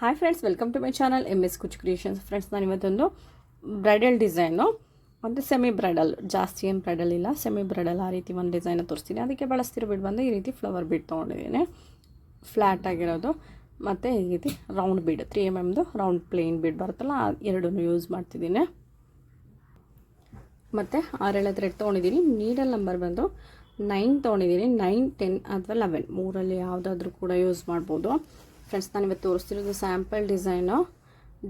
Hi friends welcome to my channel M S Kuch creations friends ನಾನು ಇವತ್ತೊಂದು bridal design ಒಂದು semi bridal ಜಾಸ್ತಿ ಏನು ಬ್ರೈಡಲ್ ಇಲ್ಲ. ಸೆಮಿ ಬ್ರೈಡಲ್ ಆ ರೀತಿ ಒಂದು ಡಿಸೈನ ತೋರಿಸ್ತೀನಿ. ಅದಕ್ಕೆ ಬಳಸ್ತಿರೋ ಬಿಡ್ ಬಂದು ಈ ರೀತಿ ಫ್ಲವರ್ ಬಿಡ್ ತೊಗೊಂಡಿದ್ದೀನಿ. ಫ್ಲ್ಯಾಟ್ ಆಗಿರೋದು. ಮತ್ತು ಈ ರೀತಿ ರೌಂಡ್ ಬೀಡ್ ತ್ರೀ ಎಂ ಎಮ್ದು ರೌಂಡ್ ಪ್ಲೇನ್ ಬೀಡ್ ಬರುತ್ತಲ್ಲ ಎರಡನ್ನೂ ಯೂಸ್ ಮಾಡ್ತಿದ್ದೀನಿ. ಮತ್ತು ಆರೇಳ ಥ್ರೆಡ್ ತೊಗೊಂಡಿದ್ದೀನಿ. ನೀಡಲ್ ನಂಬರ್ ಬಂದು ನೈನ್ ತೊಗೊಂಡಿದ್ದೀನಿ. ನೈನ್ ಟೆನ್ ಅಥವಾ ಲೆವೆನ್ ಮೂರಲ್ಲಿ ಯಾವುದಾದ್ರೂ ಕೂಡ ಯೂಸ್ ಮಾಡ್ಬೋದು. ಫ್ರೆಂಡ್ಸ್ ನಾನು ಇವತ್ತು ತೋರಿಸ್ತಿರೋದು ಸ್ಯಾಂಪಲ್ ಡಿಸೈನು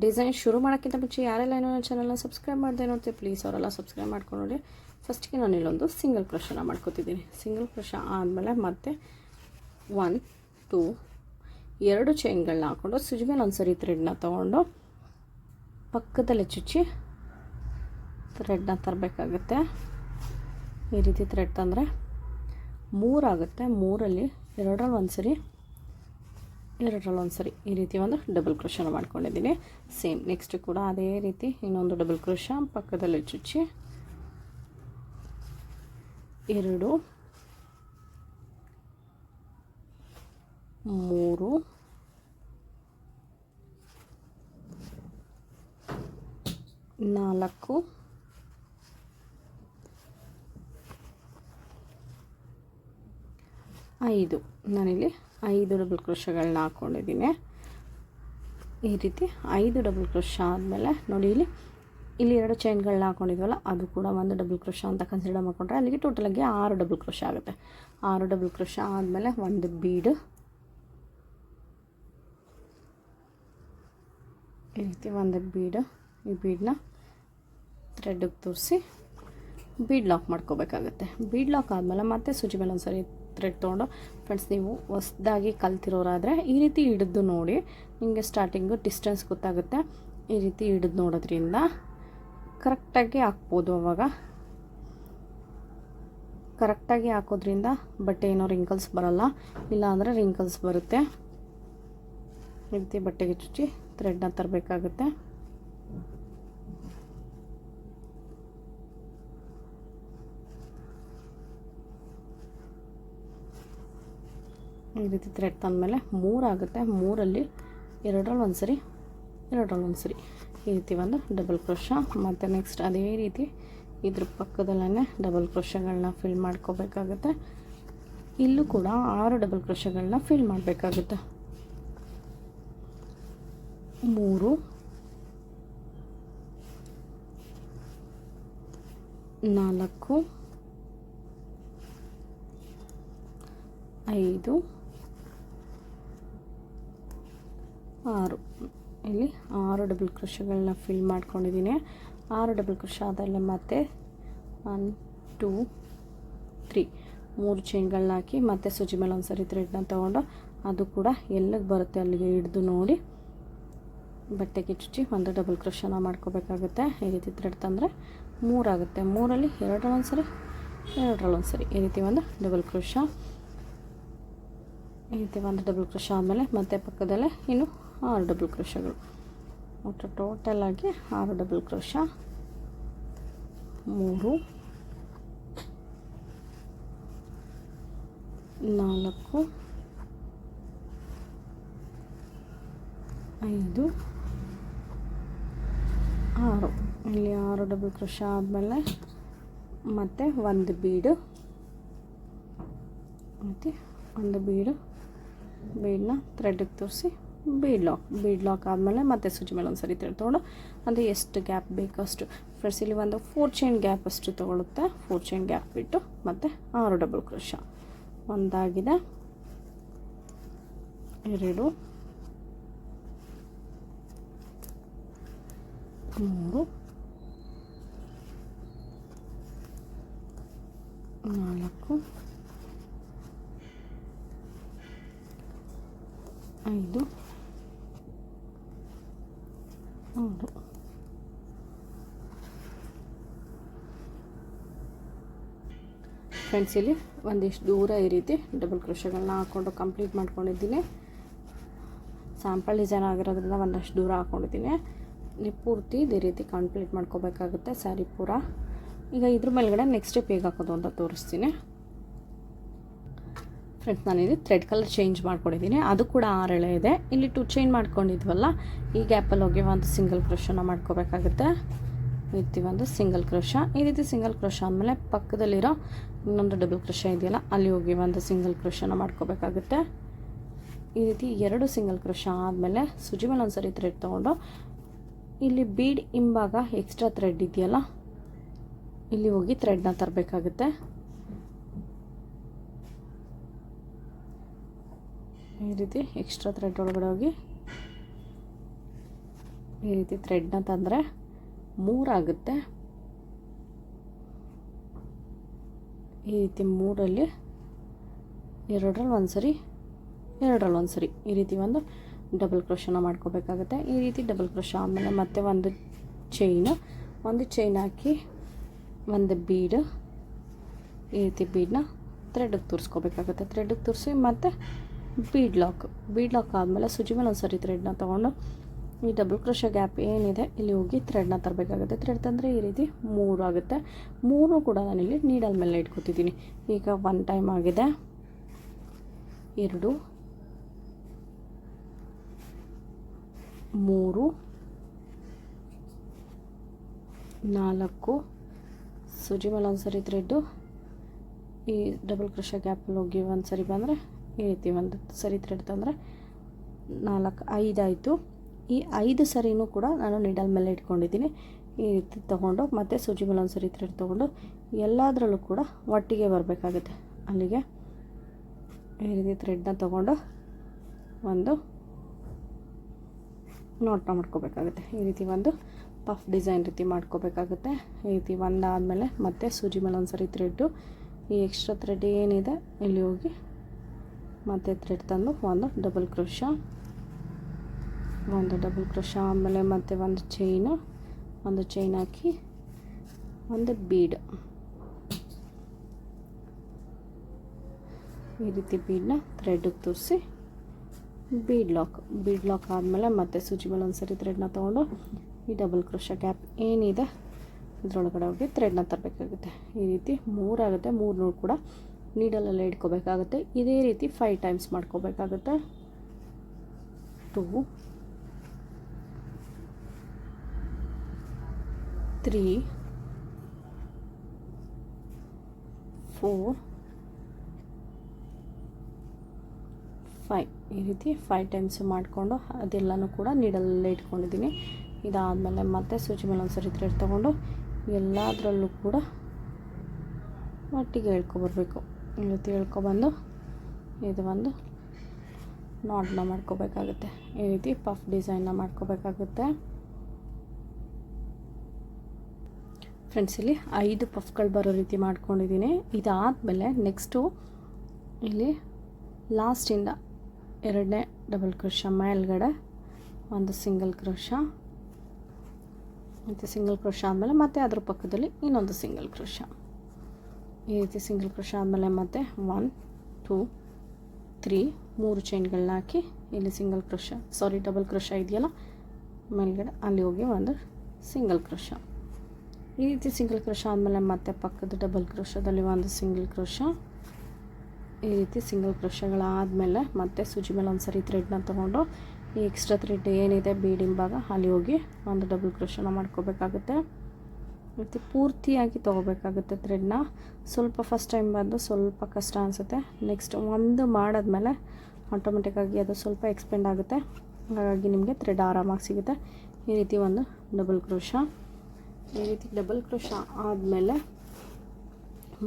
ಡಿಸೈನ್ ಶುರು ಮಾಡೋಕ್ಕಿಂತ ಮುಂಚೆ ಯಾರೆಲ್ಲ ಏನೋ ನನ್ನ ಚಾನಲ್ನ ಸಬ್ಸ್ಕ್ರೈಬ್ ಮಾಡಿದೆ ನೋಡ್ತೀವಿ ಪ್ಲೀಸ್ ಅವರೆಲ್ಲ ಸಬ್ಸ್ಕ್ರೈಬ್ ಮಾಡ್ಕೊಂಡು ನೋಡಿ. ಫಸ್ಟ್ಗೆ ನಾನು ಇಲ್ಲೊಂದು ಸಿಂಗಲ್ ಕ್ರೋಶನ ಮಾಡ್ಕೋತಿದ್ದೀನಿ. ಸಿಂಗಲ್ ಕ್ರೋಶ ಆದಮೇಲೆ ಮತ್ತೆ ಒನ್ ಟೂ ಎರಡು ಚೈನ್ಗಳನ್ನ ಹಾಕ್ಕೊಂಡು ಸ್ವಿಚ್ ಮೇಲೆ ಒಂದು ಸರಿ ಥ್ರೆಡ್ನ ತೊಗೊಂಡು ಪಕ್ಕದಲ್ಲಿ ಚುಚ್ಚಿ ಥ್ರೆಡ್ನ ತರಬೇಕಾಗುತ್ತೆ. ಈ ರೀತಿ ಥ್ರೆಡ್ ತಂದರೆ ಮೂರಾಗುತ್ತೆ ಮೂರಲ್ಲಿ ಎರಡರಲ್ಲಿ ಒಂದು ಸರಿ ಎರಡರಲ್ಲಿ ಒಂದು ಸರಿ ಈ ರೀತಿ ಒಂದು ಡಬಲ್ ಕ್ರೋಶನ ಮಾಡ್ಕೊಂಡಿದ್ದೀನಿ. ಸೇಮ್ ನೆಕ್ಸ್ಟ್ ಕೂಡ ಅದೇ ರೀತಿ ಇನ್ನೊಂದು ಡಬಲ್ ಕ್ರೋಶ ಪಕ್ಕದಲ್ಲಿ ಚುಚ್ಚಿ. ಎರಡು, ಮೂರು, ನಾಲ್ಕು ಐದು. ನಾನಿಲ್ಲಿ ಐದು ಡಬಲ್ ಕ್ರೋಶಗಳನ್ನ ಹಾಕ್ಕೊಂಡಿದ್ದೀನಿ ಈ ರೀತಿ ಐದು ಡಬಲ್ ಕ್ರೋಶ ಆದಮೇಲೆ ನೋಡಿ ಇಲ್ಲಿ ಇಲ್ಲಿ ಎರಡು ಚೈನ್ಗಳನ್ನ ಹಾಕ್ಕೊಂಡಿದ್ವಲ್ಲ ಅದು ಕೂಡ ಒಂದು ಡಬಲ್ ಕ್ರೋಶ ಅಂತ ಕನ್ಸಿಡರ್ ಮಾಡಿಕೊಂಡ್ರೆ ಅಲ್ಲಿಗೆ ಟೋಟಲಾಗಿ ಆರು ಡಬಲ್ ಕ್ರೋಶ ಆಗುತ್ತೆ. ಆರು ಡಬಲ್ ಕ್ರೋಶ ಆದಮೇಲೆ ಒಂದು ಬೀಡು ಈ ರೀತಿ ಒಂದು ಬೀಡು ಈ ಬೀಡನ್ನ ಥ್ರೆಡ್ಗೆ ತೋರಿಸಿ ಬೀಡ್ ಲಾಕ್ ಮಾಡ್ಕೋಬೇಕಾಗುತ್ತೆ. ಬೀಡ್ ಲಾಕ್ ಆದಮೇಲೆ ಮತ್ತೆ ಸೂಜಿ ಮೇಲೆ ಒಂದು ಸರಿ ಥ್ರೆಡ್ ತೊಗೊಂಡು ಫ್ರೆಂಡ್ಸ್ ನೀವು ಹೊಸ್ದಾಗಿ ಕಲ್ತಿರೋರಾದರೆ ಈ ರೀತಿ ಹಿಡಿದು ನೋಡಿ ನಿಮಗೆ ಸ್ಟಾರ್ಟಿಂಗು ಡಿಸ್ಟೆನ್ಸ್ ಗೊತ್ತಾಗುತ್ತೆ. ಈ ರೀತಿ ಹಿಡಿದು ನೋಡೋದ್ರಿಂದ ಕರೆಕ್ಟಾಗಿ ಹಾಕ್ಬೋದು ಅವಾಗ. ಕರೆಕ್ಟಾಗಿ ಹಾಕೋದ್ರಿಂದ ಬಟ್ಟೆ ಏನೋ ರಿಂಕಲ್ಸ್ ಬರೋಲ್ಲ, ಇಲ್ಲಾಂದರೆ ರಿಂಕಲ್ಸ್ ಬರುತ್ತೆ. ಈ ರೀತಿ ಬಟ್ಟೆಗೆ ಚುಚ್ಚಿ ಥ್ರೆಡ್ನ ತರಬೇಕಾಗುತ್ತೆ. ಈ ರೀತಿ ಥ್ರೆಡ್ ತಂದಮೇಲೆ ಮೂರಾಗುತ್ತೆ ಮೂರಲ್ಲಿ ಎರಡರಲ್ಲಿ ಒಂದು ಸರಿ ಎರಡರಲ್ಲಿ ಒಂದು ಸರಿ. ಈ ರೀತಿ ಒಂದು ಡಬಲ್ ಕ್ರೋಶ ಮತ್ತು ನೆಕ್ಸ್ಟ್ ಅದೇ ರೀತಿ ಇದ್ರ ಪಕ್ಕದಲ್ಲೇ ಡಬಲ್ ಕ್ರೋಶಗಳನ್ನ ಫಿಲ್ ಮಾಡ್ಕೋಬೇಕಾಗುತ್ತೆ. ಇಲ್ಲೂ ಕೂಡ ಆರು ಡಬಲ್ ಕ್ರೋಶಗಳನ್ನ ಫಿಲ್ ಮಾಡಬೇಕಾಗುತ್ತೆ. ಮೂರು, ನಾಲ್ಕು, ಐದು ಆರು. ಇಲ್ಲಿ ಆರು ಡಬಲ್ ಕ್ರೋಶಗಳನ್ನ ಫಿಲ್ ಮಾಡ್ಕೊಂಡಿದ್ದೀನಿ. ಆರು ಡಬಲ್ ಕ್ರೋಶ ಆದಲ್ಲಿ ಮತ್ತೆ ಒನ್ ಟೂ ತ್ರೀ ಮೂರು ಚೈನ್ಗಳನ್ನ ಹಾಕಿ ಮತ್ತೆ ಸುಜಿ ಮೇಲೆ ಒಂದು ಸರಿ ಥ್ರೆಡ್ನ ತೊಗೊಂಡು ಅದು ಕೂಡ ಎಲ್ಲಿಗೆ ಬರುತ್ತೆ ಅಲ್ಲಿಗೆ ಹಿಡಿದು ನೋಡಿ ಬಟ್ಟೆಗೆ ಚುಚ್ಚಿ ಒಂದು ಡಬಲ್ ಕ್ರೋಶನ ಮಾಡ್ಕೋಬೇಕಾಗುತ್ತೆ. ಈ ರೀತಿ ಥ್ರೆಡ್ ತಂದರೆ ಮೂರಾಗುತ್ತೆ ಮೂರಲ್ಲಿ ಎರಡರಲ್ಲಿ ಒಂದು ಸರಿ ಎರಡರಲ್ಲಿ ಒಂದು ಸರಿ ಈ ರೀತಿ ಒಂದು ಡಬಲ್ ಕ್ರೋಶ ಈ ರೀತಿ ಒಂದು ಡಬಲ್ ಕ್ರೋಶ ಆದಮೇಲೆ ಮತ್ತೆ ಪಕ್ಕದಲ್ಲೇ ಇನ್ನು ಆರು ಡಬಲ್ ಕ್ರೋಶಗಳು. ಒಟ್ಟು ಟೋಟಲಾಗಿ ಆರು ಡಬಲ್ ಕ್ರೋಶ. ಮೂರು. ನಾಲ್ಕು. ಐದು. ಆರು. ಇಲ್ಲಿ ಆರು ಡಬಲ್ ಕ್ರೋಶ ಆದಮೇಲೆ ಮತ್ತು ಒಂದು ಬೀಡು. ಮತ್ತು ಒಂದು ಬೀಡು. ಬೀಡನ್ನ ಥ್ರೆಡ್ಗೆ ತೋರಿಸಿ. ಬೀಡ್ ಲಾಕ್ ಬೀಡ್ ಲಾಕ್ ಆದಮೇಲೆ ಮತ್ತೆ ಸ್ವಿಚ್ ಮೇಲೆ ಒಂದು ಸರಿ ತೊಗೊಂಡು ಅಂದರೆ ಎಷ್ಟು ಗ್ಯಾಪ್ ಬೇಕಷ್ಟು. ಫ್ರೆಂಡ್ಸ್ ಇಲ್ಲಿ ಒಂದು ಫೋರ್ ಚೈನ್ ಗ್ಯಾಪ್ ಅಷ್ಟು ತೊಗೊಳುತ್ತೆ. ಫೋರ್ ಚೈನ್ ಗ್ಯಾಪ್ ಬಿಟ್ಟು ಮತ್ತು ಆರು ಡಬಲ್ ಕ್ರೋಶ ಒಂದಾಗಿದೆ. ಎರಡು, ಮೂರು, ನಾಲ್ಕು, ಐದು ಆರು ಫ್ರೆಂಡ್ಸ್ ಇಲ್ಲಿ ಒಂದಿಷ್ಟು ದೂರ ಈ ರೀತಿ ಡಬಲ್ ಕ್ರೋಶಗಳನ್ನ ಹಾಕ್ಕೊಂಡು ಕಂಪ್ಲೀಟ್ ಮಾಡ್ಕೊಂಡಿದ್ದೀನಿ. ಸ್ಯಾಂಪಲ್ ಡಿಸೈನ್ ಆಗಿರೋದ್ರಿಂದ ಒಂದಷ್ಟು ದೂರ ಹಾಕ್ಕೊಂಡಿದ್ದೀನಿ ನೀವು ಪೂರ್ತಿ ಇದೇ ರೀತಿ ಕಂಪ್ಲೀಟ್ ಮಾಡ್ಕೋಬೇಕಾಗುತ್ತೆ ಸ್ಯಾರಿ ಪೂರ. ಈಗ ಇದ್ರ ಮೇಲ್ಗಡೆ ನೆಕ್ಸ್ಟ್ ಸ್ಟೆಪ್ ಹೇಗೆ ಹಾಕೋದು ಅಂತ ತೋರಿಸ್ತೀನಿ. ಫ್ರೆಂಡ್ಸ್ ಇಲ್ಲಿ ಥ್ರೆಡ್ ಕಲರ್ ಚೇಂಜ್ ಮಾಡ್ಕೊಂಡಿದ್ದೀನಿ. ಅದು ಕೂಡ ಆರು ಇದೆ. ಇಲ್ಲಿ ಟು ಚೇಂಜ್ ಮಾಡ್ಕೊಂಡಿದ್ವಲ್ಲ, ಈ ಗ್ಯಾಪಲ್ಲಿ ಹೋಗಿ ಒಂದು ಸಿಂಗಲ್ ಕ್ರೋಶನ ಮಾಡ್ಕೋಬೇಕಾಗುತ್ತೆ. ರೀತಿ ಒಂದು ಸಿಂಗಲ್ ಕ್ರೋಶ ಈ ರೀತಿ ಸಿಂಗಲ್ ಕ್ರೋಶ ಆದಮೇಲೆ ಪಕ್ಕದಲ್ಲಿರೋ ಇನ್ನೊಂದು ಡಬಲ್ ಕ್ರೋಶ ಇದೆಯಲ್ಲ, ಅಲ್ಲಿ ಹೋಗಿ ಒಂದು ಸಿಂಗಲ್ ಕ್ರೋಶನ ಮಾಡ್ಕೋಬೇಕಾಗುತ್ತೆ. ಈ ರೀತಿ ಎರಡು ಸಿಂಗಲ್ ಕ್ರೋಶ ಆದಮೇಲೆ ಸುಜಿ ಮೇಲೆ ಒಂದ್ಸರಿ ಥ್ರೆಡ್ ತೊಗೊಂಡು, ಇಲ್ಲಿ ಬೀಡ್ ಹಿಂಭಾಗ ಎಕ್ಸ್ಟ್ರಾ ಥ್ರೆಡ್ ಇದೆಯಲ್ಲ, ಇಲ್ಲಿ ಹೋಗಿ ಥ್ರೆಡ್ನ ತರಬೇಕಾಗುತ್ತೆ. ಈ ರೀತಿ ಎಕ್ಸ್ಟ್ರಾ ಥ್ರೆಡ್ ಒಳಗಡೆ ಹೋಗಿ ಈ ರೀತಿ ಥ್ರೆಡ್ನ ತಂದರೆ ಮೂರಾಗುತ್ತೆ ಈ ರೀತಿ ಮೂರಲ್ಲಿ ಎರಡರಲ್ಲಿ ಒಂದು ಸರಿ, ಎರಡರಲ್ಲಿ ಒಂದು ಸರಿ ಈ ರೀತಿ ಒಂದು ಡಬಲ್ ಕ್ರೋಶನ ಮಾಡ್ಕೋಬೇಕಾಗುತ್ತೆ. ಈ ರೀತಿ ಡಬಲ್ ಕ್ರೋಶ ಆಮೇಲೆ ಮತ್ತೆ ಒಂದು ಚೈನ್ ಒಂದು ಚೈನ್ ಹಾಕಿ ಒಂದು ಬೀಡ್ ಈ ರೀತಿ ಬೀಡನ್ನ ಥ್ರೆಡ್ಗೆ ತೋರಿಸ್ಕೋಬೇಕಾಗುತ್ತೆ. ಥ್ರೆಡ್ಗೆ ತೋರಿಸಿ ಮತ್ತು ಬೀಡ್ ಲಾಕ್ ಬೀಡ್ ಲಾಕ್ ಆದಮೇಲೆ ಸುಜಿ ಮೇಲೆ ಒಂದು ಸರಿ ಥ್ರೆಡ್ನ ತೊಗೊಂಡು ಈ ಡಬಲ್ ಕ್ರೋಶ ಗ್ಯಾಪ್ ಏನಿದೆ, ಇಲ್ಲಿ ಹೋಗಿ ಥ್ರೆಡ್ನ ತರಬೇಕಾಗುತ್ತೆ. ಥ್ರೆಡ್ ತಂದರೆ ಈ ರೀತಿ ಮೂರು ಆಗುತ್ತೆ. ಮೂರು ಕೂಡ ನಾನಿಲ್ಲಿ ನೀಡಲ್ ಮೇಲೆ ಇಟ್ಕೊತಿದ್ದೀನಿ. ಈಗ ಒನ್ ಟೈಮ್ ಆಗಿದೆ. ಎರಡು, ಮೂರು, ನಾಲ್ಕು, ಸುಜಿ ಮೇಲೆ ಒಂದು ಸರಿ ಥ್ರೆಡ್ಡು ಈ ಡಬಲ್ ಕ್ರೋಶ ಗ್ಯಾಪಲ್ಲಿ ಹೋಗಿ ಒಂದು ಸರಿ ಬಂದರೆ ಈ ರೀತಿ ಒಂದು ಸರಿ ಥ್ರೆಡ್ ತಂದರೆ ನಾಲ್ಕು ಐದಾಯಿತು ಈ ಐದು ಸರಿನೂ ಕೂಡ ನಾನು ನಿಡಲ್ ಮೇಲೆ ಇಟ್ಕೊಂಡಿದ್ದೀನಿ. ಈ ರೀತಿ ತೊಗೊಂಡು ಮತ್ತು ಸೂಜಿ ಮೇಲೆ ಒಂದು ಸರಿ ಥ್ರೆಡ್ ತೊಗೊಂಡು ಎಲ್ಲದರಲ್ಲೂ ಕೂಡ ಒಟ್ಟಿಗೆ ಬರಬೇಕಾಗುತ್ತೆ. ಅಲ್ಲಿಗೆ ಈ ರೀತಿ ಥ್ರೆಡ್ನ ತೊಗೊಂಡು ಒಂದು ನೋಟ್ನ ಮಾಡ್ಕೋಬೇಕಾಗುತ್ತೆ. ಈ ರೀತಿ ಒಂದು ಪಫ್ ಡಿಸೈನ್ ರೀತಿ ಮಾಡ್ಕೋಬೇಕಾಗುತ್ತೆ. ಈ ರೀತಿ ಒಂದಾದಮೇಲೆ ಮತ್ತೆ ಸೂಜಿ ಮೇಲೆ ಒಂದು ಸರಿ ಥ್ರೆಡ್ಡು ಈ ಎಕ್ಸ್ಟ್ರಾ ಥ್ರೆಡ್ ಏನಿದೆ, ಇಲ್ಲಿ ಹೋಗಿ ಮತ್ತೆ ಥ್ರೆಡ್ ತಂದು ಒಂದು ಡಬಲ್ ಕ್ರೋಶ ಒಂದು ಡಬಲ್ ಕ್ರೋಶ ಆಮೇಲೆ ಮತ್ತೆ ಒಂದು ಚೈನ್ ಒಂದು ಚೈನ್ ಹಾಕಿ ಒಂದು ಬೀಡ್ ಈ ರೀತಿ ಬೀಡನ್ನ ಥ್ರೆಡ್ಗೆ ತೋರಿಸಿ ಬೀಡ್ ಲಾಕ್ ಬೀಡ್ ಲಾಕ್ ಆದಮೇಲೆ ಮತ್ತೆ ಸೂಜಿ ಮೇಲೆ ಒಂದು ಸರಿ ಥ್ರೆಡ್ನ ತೊಗೊಂಡು ಈ ಡಬಲ್ ಕ್ರೋಶ ಗ್ಯಾಪ್ ಏನಿದೆ, ಇದರೊಳಗಡೆ ಹೋಗಿ ಥ್ರೆಡ್ನ ತರಬೇಕಾಗುತ್ತೆ. ಈ ರೀತಿ ಮೂರಾಗುತ್ತೆ ಮೂರು ಕೂಡ ನೀಡಲಲ್ಲೇ ಇಟ್ಕೋಬೇಕಾಗುತ್ತೆ. ಇದೇ ರೀತಿ ಫೈವ್ ಟೈಮ್ಸ್ ಮಾಡ್ಕೋಬೇಕಾಗುತ್ತೆ. ಟೂ ತ್ರೀ ಫೋರ್ ಫೈವ್ ಈ ರೀತಿ ಫೈವ್ ಟೈಮ್ಸ್ ಮಾಡಿಕೊಂಡು ಅದೆಲ್ಲನೂ ಕೂಡ ನೀಡಲಲ್ಲೇ ಇಟ್ಕೊಂಡಿದ್ದೀನಿ. ಇದಾದಮೇಲೆ ಮತ್ತೆ ಸೂಜಿ ಮೇಲೆ ಒಂದು ಸರಿ ತೊಗೊಂಡು ಎಲ್ಲದರಲ್ಲೂ ಕೂಡ ಒಟ್ಟಿಗೆ ಹೇಳ್ಕೊಬರ್ಬೇಕು. ಈ ತಿಳ್ಕೊಬಂದು, ಇದು ಒಂದು ನಾಟ್ನ ಮಾಡ್ಕೋಬೇಕಾಗುತ್ತೆ. ಈ ರೀತಿ ಪಫ್ ಡಿಸೈನ್ನ ಮಾಡ್ಕೋಬೇಕಾಗುತ್ತೆ. ಫ್ರೆಂಡ್ಸ್, ಇಲ್ಲಿ ಐದು ಪಫ್ಗಳು ಬರೋ ರೀತಿ ಮಾಡ್ಕೊಂಡಿದ್ದೀನಿ. ಇದಾದಮೇಲೆ ನೆಕ್ಸ್ಟು ಇಲ್ಲಿ ಲಾಸ್ಟಿಂದ ಎರಡನೇ ಡಬಲ್ ಕ್ರೋಶ, ಮೇಲ್ಗಡೆ ಒಂದು ಸಿಂಗಲ್ ಕ್ರೋಶ, ಮತ್ತು ಸಿಂಗಲ್ ಕ್ರೋಶ ಆದಮೇಲೆ ಮತ್ತೆ ಅದ್ರ ಪಕ್ಕದಲ್ಲಿ ಇನ್ನೊಂದು ಸಿಂಗಲ್ ಕ್ರೋಶ. ಈ ರೀತಿ ಸಿಂಗಲ್ ಕ್ರೋಶ ಆದಮೇಲೆ ಮತ್ತೆ ಒನ್ ಟೂ ತ್ರೀ ಮೂರು ಚೈನ್ಗಳನ್ನ ಹಾಕಿ ಇಲ್ಲಿ single crochet sorry double crochet ಇದೆಯಲ್ಲ, ಮೇಲ್ಗಡೆ ಅಲ್ಲಿ ಹೋಗಿ ಒಂದು ಸಿಂಗಲ್ ಕ್ರೋಶ ಈ ರೀತಿ ಸಿಂಗಲ್ ಕ್ರೋಶ ಆದಮೇಲೆ ಮತ್ತೆ ಪಕ್ಕದ ಡಬಲ್ ಕ್ರೋಶದಲ್ಲಿ ಒಂದು ಸಿಂಗಲ್ ಕ್ರೋಶ ಈ ರೀತಿ ಸಿಂಗಲ್ ಕ್ರೋಶಗಳಾದಮೇಲೆ ಮತ್ತೆ ಸೂಜಿ ಮೇಲೆ ಒಂದು ಸರಿ ಥ್ರೆಡ್ನ ತೊಗೊಂಡು ಈ ಎಕ್ಸ್ಟ್ರಾ ಥ್ರೆಡ್ ಏನಿದೆ ಬೀಡಿಂಬಾಗ ಅಲ್ಲಿ ಹೋಗಿ ಒಂದು ಡಬಲ್ ಕ್ರೋಶನ ಮಾಡ್ಕೋಬೇಕಾಗುತ್ತೆ. ಮತ್ತು ಪೂರ್ತಿಯಾಗಿ ತೊಗೋಬೇಕಾಗುತ್ತೆ ಥ್ರೆಡ್ನ ಸ್ವಲ್ಪ ಫಸ್ಟ್ ಟೈಮ್ ಬಂದು ಸ್ವಲ್ಪ ಕಷ್ಟ ಅನಿಸುತ್ತೆ. ನೆಕ್ಸ್ಟ್ ಒಂದು ಮಾಡಿದ್ಮೇಲೆ ಆಟೋಮೆಟಿಕ್ಕಾಗಿ ಅದು ಸ್ವಲ್ಪ ಎಕ್ಸ್ಪೆಂಡ್ ಆಗುತ್ತೆ. ಹಾಗಾಗಿ ನಿಮಗೆ ಥ್ರೆಡ್ ಆರಾಮಾಗಿ ಸಿಗುತ್ತೆ. ಈ ರೀತಿ ಒಂದು ಡಬಲ್ ಕ್ರೋಶ ಈ ರೀತಿ ಡಬಲ್ ಕ್ರೋಶ ಆದಮೇಲೆ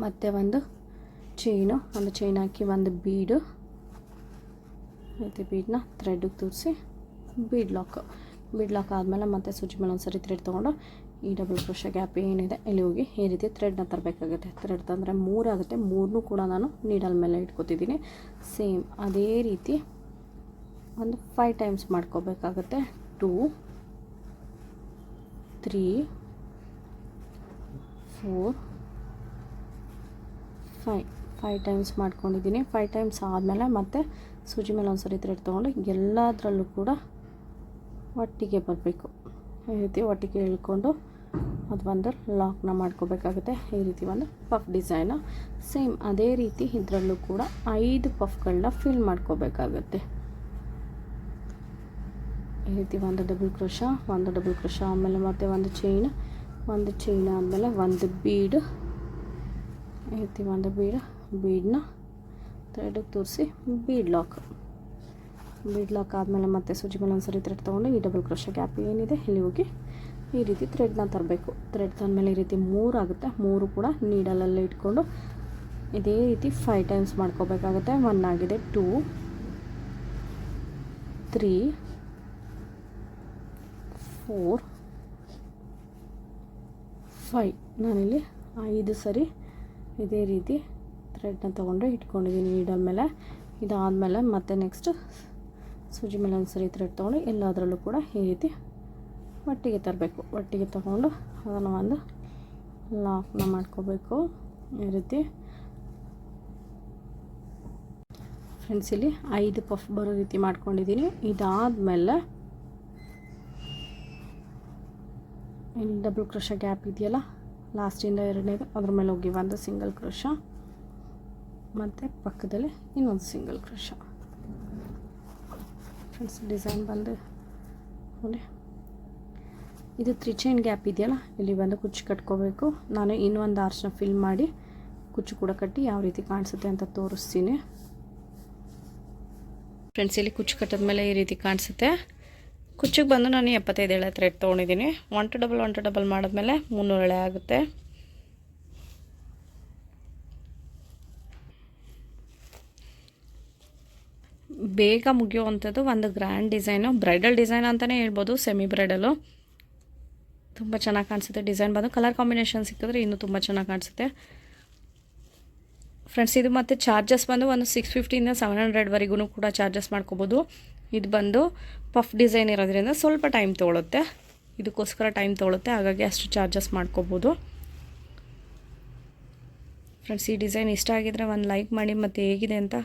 ಮತ್ತೆ ಒಂದು ಚೈನು ಒಂದು ಚೈನ್ ಹಾಕಿ ಒಂದು ಬೀಡು ಮತ್ತು ಬೀಡನ್ನ ಥ್ರೆಡ್ಗೆ ತೂರಿಸಿ ಬೀಡ್ ಲಾಕ್ ಬೀಡ್ ಲಾಕ್ ಆದಮೇಲೆ ಮತ್ತೆ ಸೂಜಿ ಮೇಲೆ ಒಂದು ಸರಿ ಥ್ರೆಡ್ ತೊಗೊಂಡು ಈ ಡಬಲ್ ಕ್ರೋಶ ಗ್ಯಾಪ್ ಏನಿದೆ, ಇಲ್ಲಿ ಹೋಗಿ ಈ ರೀತಿ ಥ್ರೆಡ್ನ ತರಬೇಕಾಗುತ್ತೆ. ಥ್ರೆಡ್ ತಂದರೆ ಮೂರಾಗುತ್ತೆ ಮೂರನ್ನೂ ಕೂಡ ನಾನು ನೀಡಲ್ ಮೇಲೆ ಇಟ್ಕೋತಿದ್ದೀನಿ ಸೇಮ್ ಅದೇ ರೀತಿ ಒಂದು ಫೈವ್ ಟೈಮ್ಸ್ ಮಾಡ್ಕೋಬೇಕಾಗುತ್ತೆ. Two three four five five times ಮಾಡ್ಕೊಂಡಿದ್ದೀನಿ ಫೈವ್ ಟೈಮ್ಸ್ ಆದಮೇಲೆ ಮತ್ತೆ ಸೂಜಿ ಮೇಲೆ ಒಂದು ಸರಿ ಥ್ರೆಡ್ ತೊಗೊಂಡು ಎಲ್ಲದರಲ್ಲೂ ಕೂಡ ಒಟ್ಟಿಗೆ ಬರಬೇಕು. ಈ ರೀತಿ ಒಟ್ಟಿಗೆ ಇಳ್ಕೊಂಡು ಅದು ಒಂದು ಲಾಕ್ನ ಮಾಡ್ಕೋಬೇಕಾಗುತ್ತೆ. ಈ ರೀತಿ ಒಂದು ಪಫ್ ಡಿಸೈನ ಸೇಮ್ ಅದೇ ರೀತಿ ಇದರಲ್ಲೂ ಕೂಡ ಐದು ಪಫ್ಗಳನ್ನ ಫಿಲ್ ಮಾಡ್ಕೋಬೇಕಾಗುತ್ತೆ. ಈ ರೀತಿ ಒಂದು ಡಬಲ್ ಕ್ರೋಶ ಒಂದು ಡಬಲ್ ಕ್ರೋಶ ಆಮೇಲೆ ಮತ್ತೆ ಒಂದು ಚೈನ್ ಒಂದು ಚೈನ್ ಆದಮೇಲೆ ಒಂದು ಬೀಡ್ ಈ ರೀತಿ ಒಂದು ಬೀಡ್ ಬೀಡನ್ನ ಥ್ರೆಡಿಗೆ ತೋರಿಸಿ ಬೀಡ್ ಲಾಕ್ ಬೀಡ್ ಲಾಕ್ ಆದಮೇಲೆ ಮತ್ತೆ ಸೂಜಿ ಮೇಲೆ ಒಂದು ಸರಿ ತೊಗೊಂಡು ಈ ಡಬಲ್ ಕ್ರೋಶ ಗ್ಯಾಪ್ ಏನಿದೆ, ಇಲ್ಲಿ ಹೋಗಿ ಈ ರೀತಿ ಥ್ರೆಡ್ನ ತರಬೇಕು. ಥ್ರೆಡ್ ತಂದಮೇಲೆ ಈ ರೀತಿ ಮೂರು ಆಗುತ್ತೆ. ಮೂರು ಕೂಡ ನೀಡಲಲ್ಲೇ ಇಟ್ಕೊಂಡು ಇದೇ ರೀತಿ ಫೈವ್ ಟೈಮ್ಸ್ ಮಾಡ್ಕೋಬೇಕಾಗುತ್ತೆ. ಒನ್ ಆಗಿದೆ ಟೂ ತ್ರೀ ಫೋರ್ ಫೈವ್ ನಾನಿಲ್ಲಿ ಐದು ಸರಿ ಇದೇ ರೀತಿ ಥ್ರೆಡ್ನ ತೊಗೊಂಡು ಇಟ್ಕೊಂಡಿದ್ದೀನಿ ನೀಡಲ್ ಮೇಲೆ. ಇದಾದಮೇಲೆ ಮತ್ತೆ ನೆಕ್ಸ್ಟ್ ಸೂಜಿ ಮೇಲೆ ಒಂದು ಸರಿ ಥ್ರೆಡ್ ತೊಗೊಂಡು ಎಲ್ಲದರಲ್ಲೂ ಕೂಡ ಈ ರೀತಿ ಒಟ್ಟಿಗೆ ತರಬೇಕು. ಒಟ್ಟಿಗೆ ತಗೊಂಡು ಅದನ್ನು ಒಂದು ಲಾಕ್ನ ಮಾಡ್ಕೋಬೇಕು. ಈ ರೀತಿ. ಫ್ರೆಂಡ್ಸ್ ಇಲ್ಲಿ ಐದು ಪಫ್ ಬರೋ ರೀತಿ ಮಾಡ್ಕೊಂಡಿದ್ದೀನಿ. ಇದಾದಮೇಲೆ ಇಲ್ಲಿ ಡಬಲ್ ಕ್ರೋಶ ಗ್ಯಾಪ್ ಇದೆಯಲ್ಲ ಲಾಸ್ಟಿಂದ ಎರಡನೇದು ಅದ್ರ ಮೇಲೆ ಹೋಗಿ ಒಂದು ಸಿಂಗಲ್ ಕ್ರೋಶ ಮತ್ತು ಪಕ್ಕದಲ್ಲಿ ಇನ್ನೊಂದು ಸಿಂಗಲ್ ಕ್ರೋಶ ಫ್ರೆಂಡ್ಸ್ ಡಿಸೈನ್ ಬಂದು ನೋಡಿ. ಇದು ತ್ರೀ ಚೈನ್ ಗ್ಯಾಪ್ ಇದೆಯಲ್ಲ? ಇಲ್ಲಿ ಬಂದು ಕುಚ್ಚು ಕಟ್ಕೋಬೇಕು. ನಾನು ಇನ್ನೊಂದು ಆರ್ಚ್ನ ಫಿಲ್ ಮಾಡಿ ಕುಚ್ಚು ಕೂಡ ಕಟ್ಟಿ ಯಾವ ರೀತಿ ಕಾಣಿಸುತ್ತೆ ಅಂತ ತೋರಿಸ್ತೀನಿ. ಫ್ರೆಂಡ್ಸ್ ಇಲ್ಲಿ ಕುಚ್ಚು ಕಟ್ಟಿದ ಮೇಲೆ ಈ ರೀತಿ ಕಾಣಿಸುತ್ತೆ. ಕುಚ್ಚಿಗೆ ಬಂದು ನಾನು ಎಪ್ಪತ್ತೈದು ಎಳೆ ಥ್ರೆಡ್ ತೊಗೊಂಡಿದ್ದೀನಿ. One two double one two double ಮಾಡಿದ್ಮೇಲೆ ಮುನ್ನೂರು ಎಳೆ ಆಗುತ್ತೆ. ಬೇಗ ಮುಗಿಯುವಂಥದ್ದು ಒಂದು ಗ್ರ್ಯಾಂಡ್ ಡಿಸೈನು ಬ್ರೈಡಲ್ ಡಿಸೈನ್ ಅಂತಲೇ ಹೇಳ್ಬೋದು ಸೆಮಿ ಬ್ರೈಡಲು ತುಂಬ ಚೆನ್ನಾಗಿ ಕಾಣಿಸುತ್ತೆ ಡಿಸೈನ್ ಬಂದು. ಕಲರ್ ಕಾಂಬಿನೇಷನ್ ಸಿಕ್ಕಿದ್ರೆ ಇನ್ನೂ ತುಂಬ ಚೆನ್ನಾಗಿ ಕಾಣಿಸುತ್ತೆ. ಫ್ರೆಂಡ್ಸ್ ಇದು ಮತ್ತು ಚಾರ್ಜಸ್ ಬಂದು ಒಂದು ಸಿಕ್ಸ್ ಫಿಫ್ಟಿಯಿಂದ ಸೆವೆನ್ ಹಂಡ್ರೆಡ್ವರೆಗೂ ಕೂಡ ಚಾರ್ಜಸ್ ಮಾಡ್ಕೋಬೋದು. ಇದು ಬಂದು ಪಫ್ ಡಿಸೈನ್ ಇರೋದ್ರಿಂದ ಸ್ವಲ್ಪ ಟೈಮ್ ತೊಗೊಳುತ್ತೆ. ಇದಕ್ಕೋಸ್ಕರ ಟೈಮ್ ತೊಗೊಳುತ್ತೆ. ಹಾಗಾಗಿ ಅಷ್ಟು ಚಾರ್ಜಸ್ ಮಾಡ್ಕೋಬೋದು. ಫ್ರೆಂಡ್ಸ್ ಈ ಡಿಸೈನ್ ಇಷ್ಟ ಆಗಿದ್ರೆ ಒಂದು ಲೈಕ್ ಮಾಡಿ ಮತ್ತು ಹೇಗಿದೆ ಅಂತ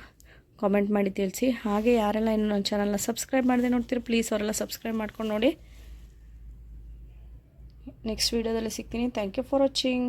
ಕಾಮೆಂಟ್ ಮಾಡಿ ತಿಳಿಸಿ. ಹಾಗೆ ಯಾರೆಲ್ಲ ಇನ್ನು ನನ್ನ ಚಾನಲ್ನ ಸಬ್ಸ್ಕ್ರೈಬ್ ಮಾಡಿದೆ ನೋಡ್ತೀರಿ ಪ್ಲೀಸ್ ಅವರೆಲ್ಲ ಸಬ್ಸ್ಕ್ರೈಬ್ ಮಾಡ್ಕೊಂಡು ನೋಡಿ. ನೆಕ್ಸ್ಟ್ ವೀಡಿಯೋದಲ್ಲಿ ಸಿಗ್ತೀನಿ. Thank you for watching